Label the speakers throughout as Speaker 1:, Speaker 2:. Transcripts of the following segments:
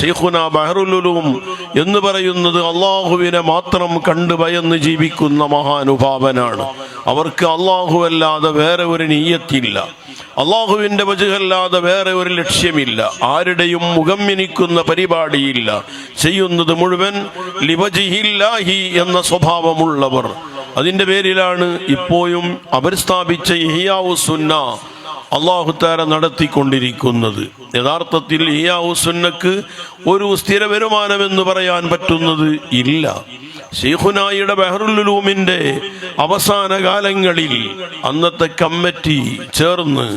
Speaker 1: ഷെയ്ഖുന ബഹറുലുലും എന്ന് പറയുന്നത് അള്ളാഹുവിനെ മാത്രം കണ്ടു ഭയന്ന് ജീവിക്കുന്ന മഹാനുഭാവനാണ്. അവർക്ക് അള്ളാഹു അല്ലാതെ വേറെ ഒരു നീയത്തില്ല. അള്ളാഹുവിന്റെ വജുഹല്ലാതെ വേറെ ഒരു ലക്ഷ്യമില്ല. ആരുടെയും മുഖം മിനിക്കുന്ന പരിപാടിയില്ല. ചെയ്യുന്നത് മുഴുവൻ ലിവജിഹില്ലാഹി എന്ന സ്വഭാവമുള്ളവർ. അതിന്റെ പേരിലാണ് ഇപ്പോഴും അവർ സ്ഥാപിച്ച ഇഹിയാവു സുന്ന അള്ളാഹുത്താര നടത്തിക്കൊണ്ടിരിക്കുന്നത്. യഥാർത്ഥത്തിൽ ഈ സുന്നക്ക് ഒരു സ്ഥിര വരുമാനമെന്ന് പറയാൻ പറ്റുന്നത് ഇല്ല. ഷെയ്ഖുനായിയുടെ ബഹറുലുലൂമിന്റെ അവസാന കാലങ്ങളിൽ അന്നത്തെ കമ്മിറ്റി ചേർന്ന്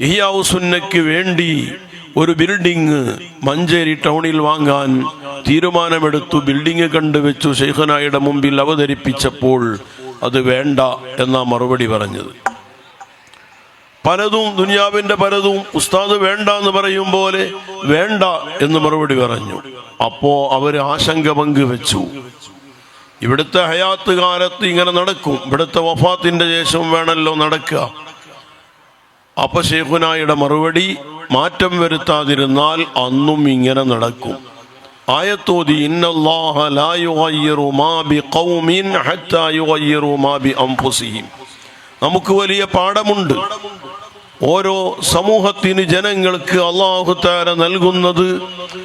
Speaker 1: ഈ സുന്നയ്ക്ക് വേണ്ടി ഒരു ബിൽഡിങ് മഞ്ചേരി ടൗണിൽ വാങ്ങാൻ തീരുമാനമെടുത്തു. ബിൽഡിങ് കണ്ടുവെച്ചു. ഷെയ്ഖുനായിയുടെ മുമ്പിൽ അവതരിപ്പിച്ചപ്പോൾ അത് വേണ്ട എന്നാ മറുപടി പറഞ്ഞത്. പലതും ദുനിയാവിന്റെ പലതും ഉസ്താദ് വേണ്ട എന്ന് പറയും പോലെ വേണ്ട എന്ന് മറുപടി പറഞ്ഞു. അപ്പോ അവർ ആശങ്ക പങ്കുവെച്ചു. ഇവിടുത്തെ ഹയാത്ത് കാലത്ത് ഇങ്ങനെ നടക്കും. ഇവിടുത്തെ വഫാത്തിന്റെ ശേഷം വേണമല്ലോ നടക്കുക. അപ്പൊ ഷേഖുനായിയുടെ മറുപടി മാറ്റം വരുത്താതിരുന്നാൽ അന്നും ഇങ്ങനെ നടക്കും. ആയത്തോതി ഇന്നല്ലാഹ ലാ മാ ബിഖൗമിൻ ഹത്താ യുഗയ്യിറു മാ ബിഅൻഫുസിഹിം നമുക്ക് വലിയ പാഠമുണ്ട്. ഓരോ സമൂഹത്തിന് ജനങ്ങൾക്ക് അള്ളാഹു താര നൽകുന്നത്